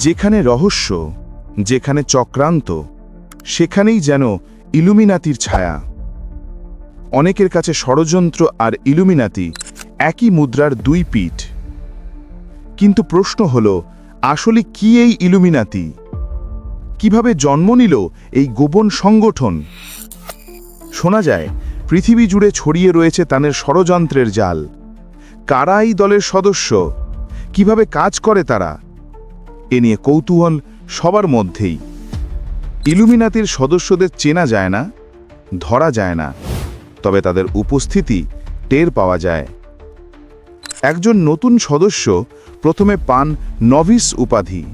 যেখানে রহস্য, যেখানে চক্রান্ত, সেখানেই যেন ইলুমিনাতির ছায়া। অনেকের কাছে ষড়যন্ত্র আর ইলুমিনাতি একই মুদ্রার দুই পিঠ। কিন্তু প্রশ্ন হল, আসলে কি এই ইলুমিনাতি? কীভাবে জন্ম নিল এই গোপন সংগঠন? শোনা যায়, পৃথিবী জুড়ে ছড়িয়ে রয়েছে তাদের ষড়যন্ত্রের জাল। কারা এই দলের সদস্য? কীভাবে কাজ করে তারা? এ নিয়ে কৌতূহল সবার মধ্যেই। ইলুমিনাতির সদস্যদের চেনা যায় না, ধরা যায় না, তবে তাদের উপস্থিতি টের পাওয়া যায়। একজন নতুন সদস্য প্রথমে পান নভিস উপাধি।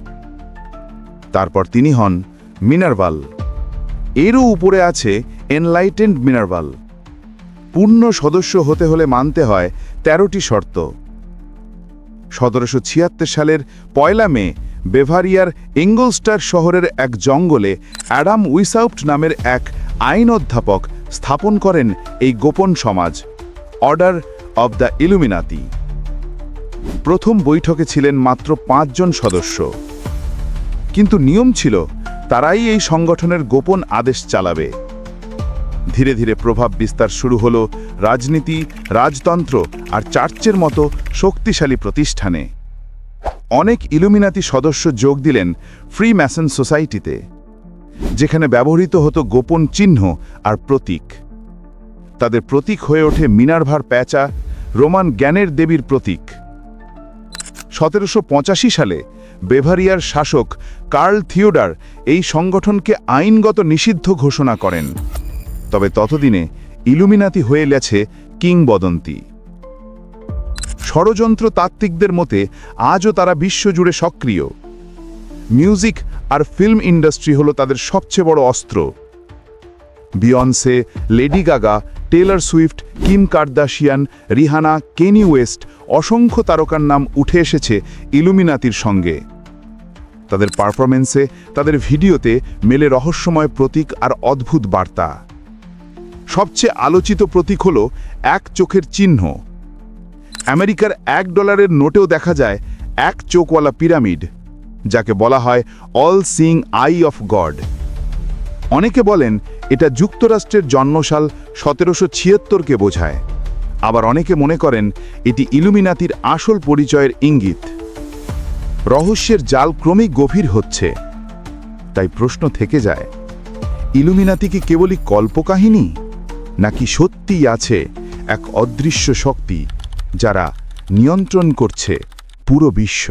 তারপর তিনি হন মিনারভাল এরও উপরে আছে এনলাইটেন্ড মিনারভাল পূর্ণ সদস্য হতে হলে মানতে হয় তেরোটি শর্ত। সতেরোশো ছিয়াত্তর সালের পয়লা মে বেভারিয়ার ইঙ্গলস্টার শহরের এক জঙ্গলে অ্যাডাম উইসাউপ্ট নামের এক আইন অধ্যাপক স্থাপন করেন এই গোপন সমাজ, অর্ডার অব দ্য ইলুমিনাতি। প্রথম বৈঠকে ছিলেন মাত্র পাঁচজন সদস্য। কিন্তু নিয়ম ছিল, তারাই এই সংগঠনের গোপন আদেশ চালাবে। ধীরে ধীরে প্রভাব বিস্তার শুরু হলো রাজনীতি, রাজতন্ত্র আর চার্চের মতো শক্তিশালী প্রতিষ্ঠানে। অনেক ইলুমিনাতি সদস্য যোগ দিলেন ফ্রি ম্যাসন সোসাইটিতে যেখানে ব্যবহৃত হতো গোপন চিহ্ন আর প্রতীক। তাদের প্রতীক হয়ে ওঠে মিনারভার প্যাঁচা, রোমান জ্ঞানের দেবীর প্রতীক। সতেরোশো পঁচাশি সালে বেভারিয়ার শাসক কার্ল থিওডার এই সংগঠনকে আইনগত নিষিদ্ধ ঘোষণা করেন। তবে ততদিনে ইলুমিনাতি হয়ে গেছে কিংবদন্তি। ষড়যন্ত্র তাত্ত্বিকদের মতে আজও তারা বিশ্বজুড়ে সক্রিয়। মিউজিক আর ফিল্ম ইন্ডাস্ট্রি হলো তাদের সবচেয়ে বড় অস্ত্র। Beyonce, Lady Gaga, Taylor Swift, Kim Kardashian, Rihanna, Kanye West অসংখ্য তারকার নাম উঠে এসেছে ইলুমিনাতির সঙ্গে। তাদের পারফরমেন্সে তাদের ভিডিওতে মেলে রহস্যময় প্রতীক আর অদ্ভুত বার্তা। সবচেয়ে আলোচিত প্রতীক হল এক চোখের চিহ্ন। আমেরিকার এক ডলারের নোটেও দেখা যায় এক চোখওয়ালা পিরামিড, যাকে বলা হয় all seeing eye of God. অনেকে বলেন এটা যুক্তরাষ্ট্রের জন্মসাল সতেরোশো ছিয়াত্তরকে বোঝায়। আবার অনেকে মনে করেন এটি ইলুমিনাতির আসল পরিচয়ের ইঙ্গিত। রহস্যের জাল ক্রমেই গভীর হচ্ছে। তাই প্রশ্ন থেকে যায়, ইলুমিনাতি কি কেবলই কল্পকাহিনী, নাকি সত্যিই আছে এক অদৃশ্য শক্তি? যারা নিয়ন্ত্রণ করছে পুরো বিশ্ব।